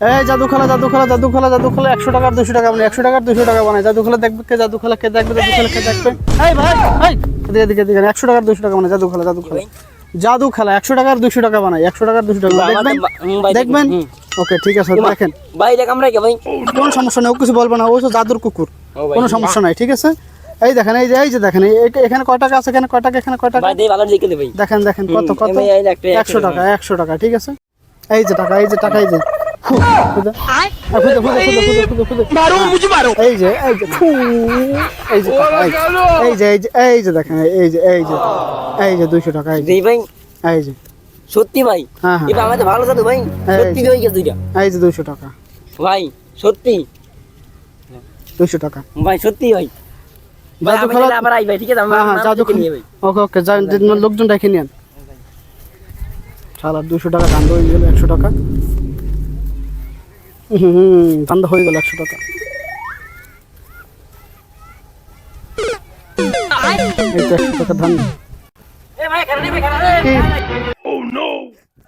এই জাদু খেলা জাদু খেলা জাদু খেলা জাদু খেলা একশো টাকার দুশো টাকা মানে একশো টাকার দুশো টাকা বানায়। জাদু খেলা দেখবে কে জাদু খেলা কে দেখবে জাদু খেলা কে দেখবে? এই ভাই এই এদিকে এদিকে এদিকে একশো টাকার দুশো টাকা মানে জাদু খেলা জাদু খেলা। জাদু খেলা একশো টাকার দুশো টাকা বানায় একশো টাকার দুশো টাকা। দেখবেন? দেখবেন? ওকে ঠিক আছে দেখেন। ভাই দেখ আমরা কে ভাই? কোনো সমস্যা নেই ও কিছু বলব না ও জাদুর কুকুর। কোনো সমস্যা নাই ঠিক আছে? এই দেখেন এই যে এই যে দেখেন এখানে কয় টাকা আছে এখানে কয় টাকা এখানে কয় টাকা? ভাই দেই ভালো দেখে দে দেখেন দেখেন কত কত? একশো টাকা। একশো টাকা ঠিক আছে? এই যে টাকা এই যে টাকা এই যে। হ্যাঁ, এই যে এই যে এই যে দুইশো টাকা এই ভাই যে সত্যি ভাই হ্যাঁ, হ্যাঁ। ভাই সত্যি। হয়ে দুইশো টাকা ভাই সত্যি ভাই হ্যাঁ হ্যাঁ লোকজন ডেকে নিন দুশো টাকা হয়ে একশো টাকা হুম ধান হয়ে গেল একশো টাকা একশো টাকা ধান